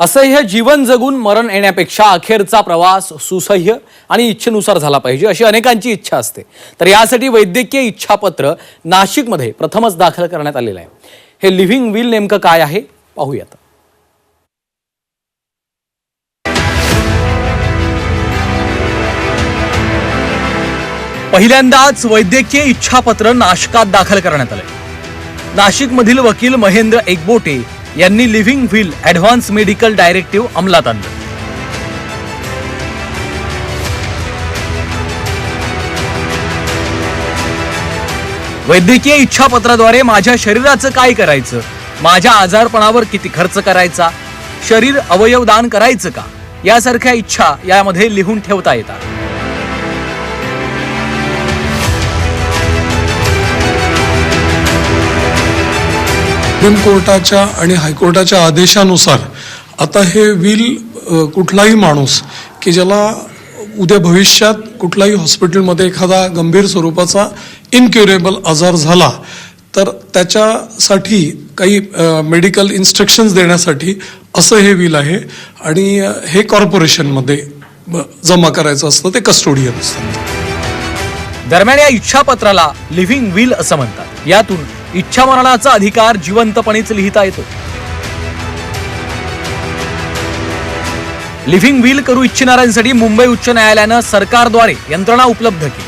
असह्य जीवन जगून मरण येण्यापेक्षा अखेरचा प्रवास सुसह्य आणि इच्छेनुसार झाला पाहिजे अशी अनेकांची इच्छा असते. तर यासाठी वैद्यकीय इच्छापत्र नाशिकमध्ये प्रथमच दाखल करण्यात आलेलं आहे. हे लिव्हिंग विल नेमकं काय आहे? पाहूयात. पहिल्यांदाच वैद्यकीय इच्छापत्र नाशकात दाखल करण्यात आलंय. नाशिकमधील वकील महेंद्र एकबोटे यांनी living will advance medical directive अंमलात आणलं. वैद्यकीय इच्छापत्राद्वारे माझ्या शरीराचं काय करायचं? माझ्या आजारपणावर किती खर्च करायचा? शरीर अवयव दान करायचं का? यासारख्या इच्छा यामध्ये लिहून ठेवता येतात. सुप्रीम कोर्टाच्या आणि हायकोर्टाच्या आदेशानुसार आता हे विल कुठलाही माणूस की ज्याला उद्या भविष्यात कुठल्याही हॉस्पिटलमध्ये एखादा गंभीर स्वरूपाचा इनक्युरेबल आजार झाला तर त्याच्यासाठी काही मेडिकल इन्स्ट्रक्शन्स देण्यासाठी असं हे विल आहे आणि हे कॉर्पोरेशनमध्ये जमा करायचं असतं ते कस्टोडियन असतात दरम्यान या इच्छापत्राला लिव्हिंग विल असं म्हणतात. यातून इच्छामरणाचा अधिकार जिवंतपणेच लिहिता येतो. लिव्हिंग व्हील करू इच्छिणाऱ्यांसाठी मुंबई उच्च न्यायालयानं सरकारद्वारे यंत्रणा उपलब्ध केली.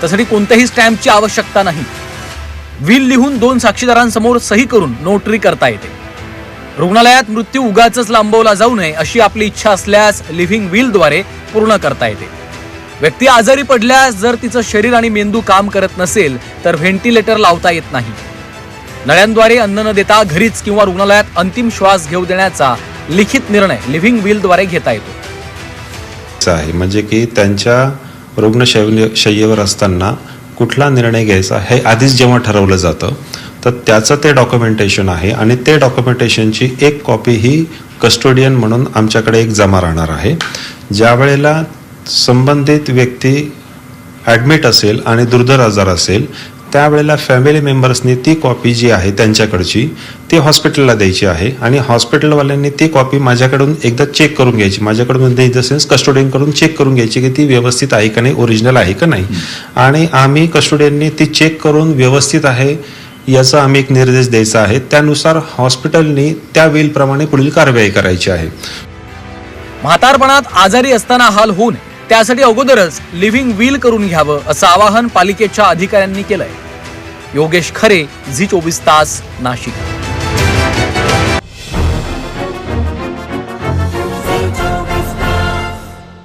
त्यासाठी कोणत्याही स्टॅम्पची आवश्यकता नाही. विल लिहून दोन साक्षीदारांसमोर सही करून नोटरी करता येते. रुग्णालयात मृत्यू उगाच लांबवला जाऊ नये अशी आपली इच्छा असल्यास लिव्हिंग व्हीलद्वारे पूर्ण करता येते. व्यक्ती आजारी पडल्यास जर तिचं शरीर आणि मेंदू काम करत नसेल तर व्हेंटिलेटर लावता येत नाही. नळ्यांद्वारे अन्न न देता घरीच किंवा रुग्णालयात अंतिम श्वास घेऊ देण्याचा लिखित निर्णय लिव्हिंग विलद्वारे घेता येतो. आहे. म्हणजे की त्यांच्या रुग्णशय्येवर असताना कुठला निर्णय घ्यायचा हे आधीच जेव्हा ठरवलं जातं तर त्याचं ते डॉक्युमेंटेशन आहे आणि ते डॉक्युमेंटेशनची एक कॉपी ही कस्टोडियन म्हणून आमच्याकडे एक जमा राहणार आहे. ज्या वेळेला संबंधित व्यक्ती ॲडमिट असेल आणि दुर्धर आजार असेल त्यावेळेला फॅमिली मेंबर्सनी ती कॉपी जी आहे त्यांच्याकडची ती हॉस्पिटलला द्यायची आहे आणि हॉस्पिटलवाल्यांनी ती कॉपी माझ्याकडून एकदा चेक करून घ्यायची. माझ्याकडून इन द सेन्स कस्टोडियनकडून चेक करून घ्यायची की ती व्यवस्थित आहे का नाही ओरिजिनल आहे का नाही. आणि आम्ही कस्टोडियननी ती चेक करून व्यवस्थित आहे याचा आम्ही एक निर्देश द्यायचा आहे. त्यानुसार हॉस्पिटलनी त्या विलप्रमाणे पुढील कारवाई करायची आहे. म्हातारपणात आजारी असताना हाल होऊ नये. त्यासाठी अगोदरच लिव्हिंग व्हील करून घ्यावं असं आवाहन पालिकेच्या अधिकाऱ्यांनी केलंय. योगेश खरे झी चोवीस तास नाशिक.